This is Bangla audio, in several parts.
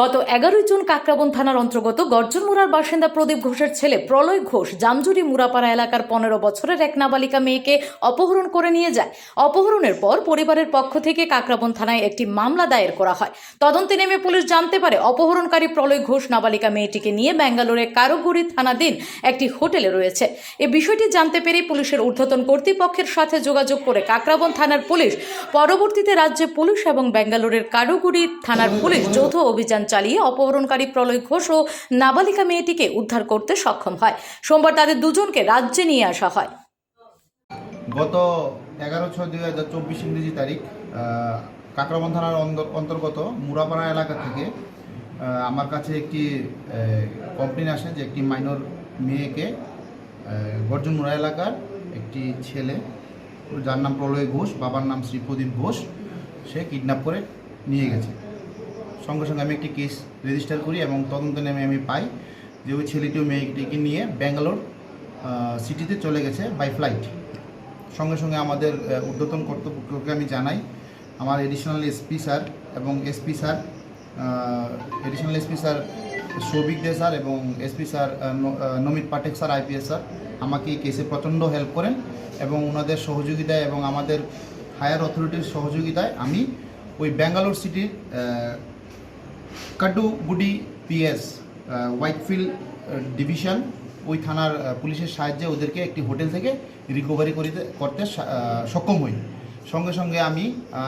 গত এগারোই জুন কাকরাবন থানার অন্তর্গত গর্জন মুরার বাসিন্দা প্রদীপ ঘোষের ছেলে প্রলয় ঘোষ জামজুরি মুরাপাড়া এলাকার পনেরো বছরের এক নাবালিকা মেয়েকে অপহরণ করে নিয়ে যায়। অপহরণের পর পরিবারের পক্ষ থেকে কাকরাবন থানায় একটি মামলা দায়ের করা হয়। তদন্তে নেমে পুলিশ জানতে পারে, অপহরণকারী প্রলয় ঘোষ নাবালিকা মেয়েটিকে নিয়ে ব্যাঙ্গালোরে কারোগুড়ি থানাধীন একটি হোটেলে রয়েছে। এ বিষয়টি জানতে পেরে পুলিশের ঊর্ধ্বতন কর্তৃপক্ষের সাথে যোগাযোগ করে কাকরাবন থানার পুলিশ, পরবর্তীতে রাজ্যে পুলিশ এবং ব্যাঙ্গালোরের কারুগুড়ি থানার পুলিশ যৌথ অভিযান চালিয়ে অপহরণকারী প্রলয় ঘোষ ও নাবালিকা মেয়েটিকে উদ্ধার করতে সক্ষম হয়। সোমবার তাদের দুজনকে রাজ্যে নিয়ে আসা হয়। গত এগারো ছয় দুই হাজার চব্বিশ ইংরেজি তারিখ কাকরাবন থানার অন্ত- অন্তর্গত মুরাপাড়া এলাকা থেকে আমার কাছে একটি কমপ্লেন আসে যে একটি মাইনর মেয়েকে গর্জন মুরা এলাকার একটি ছেলে, যার নাম প্রলয় ঘোষ, বাবার নাম শ্রী প্রদীপ ঘোষ, সে কিডন্যাপ করে নিয়ে গেছে। সঙ্গে সঙ্গে আমি একটি কেস রেজিস্টার করি এবং তদন্ত নেমে আমি পাই যে ওই ছেলেটি ও মেয়েটিকে নিয়ে ব্যাঙ্গালোর সিটিতে চলে গেছে বাই ফ্লাইট সঙ্গে সঙ্গে আমাদের ঊর্ধ্বতন কর্তৃপক্ষকে আমি জানাই। আমার এডিশনাল এসপি স্যার এবং SP sir additional SP sir Souvik De sir এবং SP sir Namit Pathak sir IPS sir আমাকে এই কেসে প্রচণ্ড হেল্প করেন এবং ওনাদের সহযোগিতায় এবং আমাদের হায়ার অথরিটির সহযোগিতায় আমি ওই ব্যাঙ্গালোর সিটির কাডুগুডি পিএস হোয়াইটফিল্ড ডিভিশন ওই থানার পুলিশের সাহায্যে ওদেরকে একটি হোটেল থেকে রিকভারি করিতে সা- সক্ষম হই। সঙ্গে সঙ্গে আমি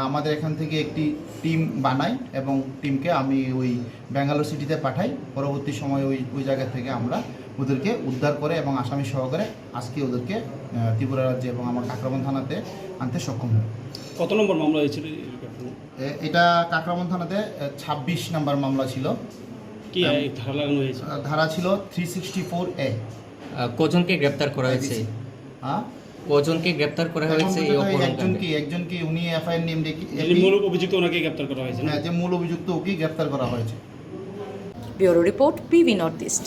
আমাদের এখান থেকে একটি টিম বানাই এবং টিমকে আমি ওই ব্যাঙ্গালোর সিটিতে পাঠাই। পরবর্তী সময় ওই ওই জায়গা থেকে আমরা ওদেরকে উদ্ধার করে এবং আসামি সহকারে আজকে ওদেরকে ত্রিপুরা রাজ্যে এবং আমার কাকরাবন থানাতে আনতে সক্ষম হই কত নম্বর মামলা হয়েছিল এটা কাকরাবন থানাতে ছাব্বিশ নাম্বার মামলা ছিল। কি ধারা লাগানো হয়েছে? ধারা ছিল থ্রি সিক্সটি ফোর এ কজনকে গ্রেপ্তার করা হয়েছে? হ্যাঁ কজনকে গ্রেপ্তার করা হয়েছে এই পর্যন্ত কি একজন একজনকে একজনকে উনি এফআইআর নেম দেখি মূল অভিযুক্ত ওনাকে গ্রেফতার করা হয়েছে না? হ্যাঁ, যে মূল অভিযুক্ত ওকে গ্রেফতার করা হয়েছে। Bureau report PV North East.